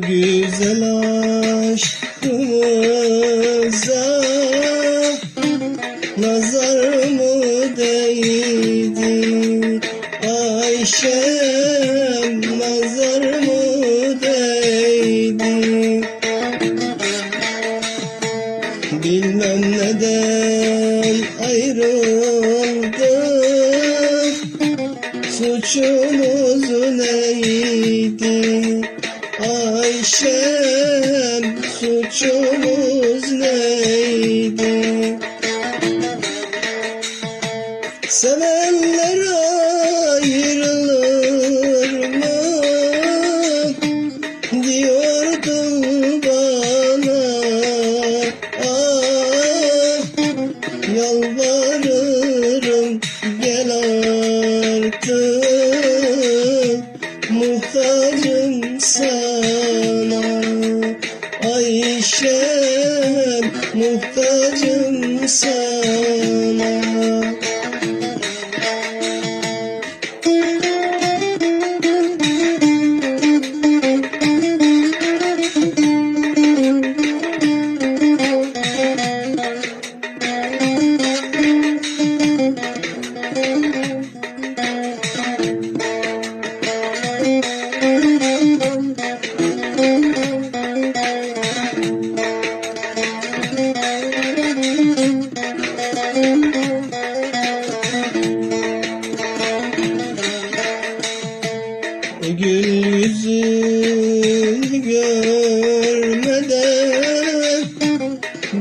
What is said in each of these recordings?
Güzel aşkımıza Nazar mı değdi Ayşem nazar mı değdi Bilmem neden ayrıldık. Suçumuz neydi Ayşem suçumuz neydi? Sevenler ayrılır mı? Diyordun bana Ah Yalvarırım gel artık. Muhtacım sana Ayşem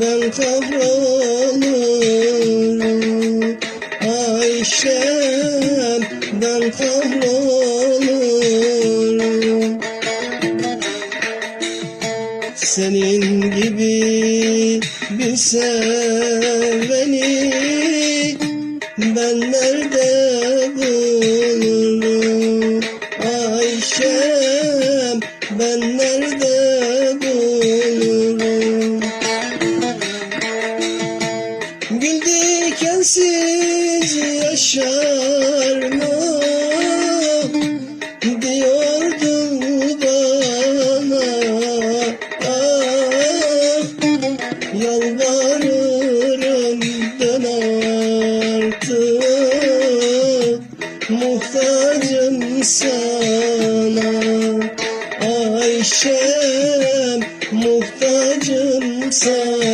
ben kahrolurum Ayşem ben kahrolurum Senin gibi bir seveni ben nerede bulurum? Ayşem ben nerede Gül dikensiz yaşar mı? Diyordun bana Ah Yalvarırım dön artık. Muhtacım sana Ayşem muhtacım sana